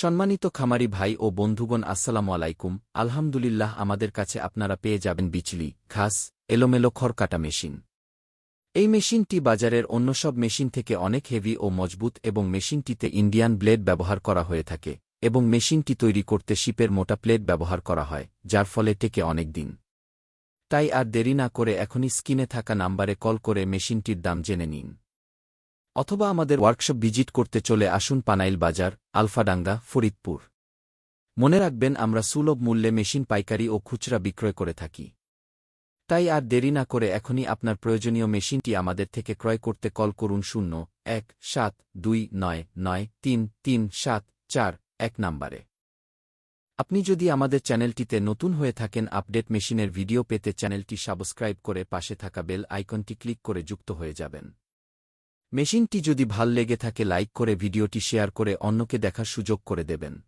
সম্মানিত খামারি ভাই ও বন্ধুগণ, আসসালামু আলাইকুম। আলহামদুলিল্লাহ, আমাদের কাছে আপনারা পেয়ে যাবেন বিচলি, ঘাস, এলোমেলো খড়কাটা মেশিন। এই মেশিনটি বাজারের অন্য সব মেশিন থেকে অনেক হেভি ও মজবুত এবং মেশিনটিতে ইন্ডিয়ান ব্লেড ব্যবহার করা হয়ে থাকে এবং মেশিনটি তৈরি করতে শিপের মোটা প্লেট ব্যবহার করা হয়, যার ফলে টেকে অনেক দিন। তাই আর দেরি না করে এখনই স্কিনে থাকা নাম্বারে কল করে মেশিনটির দাম জেনে নিন। অথবা আমাদের ওয়ার্কশপ ভিজিট করতে চলে আসুন পানাইল বাজার, আলফাডাঙ্গা, ফরিদপুর। মনে রাখবেন, আমরা সুলভ মূল্যে মেশিন, পাইকারি ও খুচরা বিক্রয় করে থাকি। তাই আর দেরি না করে এখনই আপনার প্রয়োজনীয় মেশিনটি আমাদের থেকে ক্রয় করতে কল করুন শূন্য এক সাত দুই নয় নয় তিন তিন সাত চার এক নাম্বারে। আপনি যদি আমাদের চ্যানেলটিতে নতুন হয়ে থাকেন, আপডেট মেশিনের ভিডিও পেতে চ্যানেলটি সাবস্ক্রাইব করে পাশে থাকা বেল আইকনটি ক্লিক করে যুক্ত হয়ে যাবেন। মেশিনটি যদি ভালো লেগে থাকে লাইক করে ভিডিওটি শেয়ার করে অন্যকে দেখার সুযোগ করে দেবেন।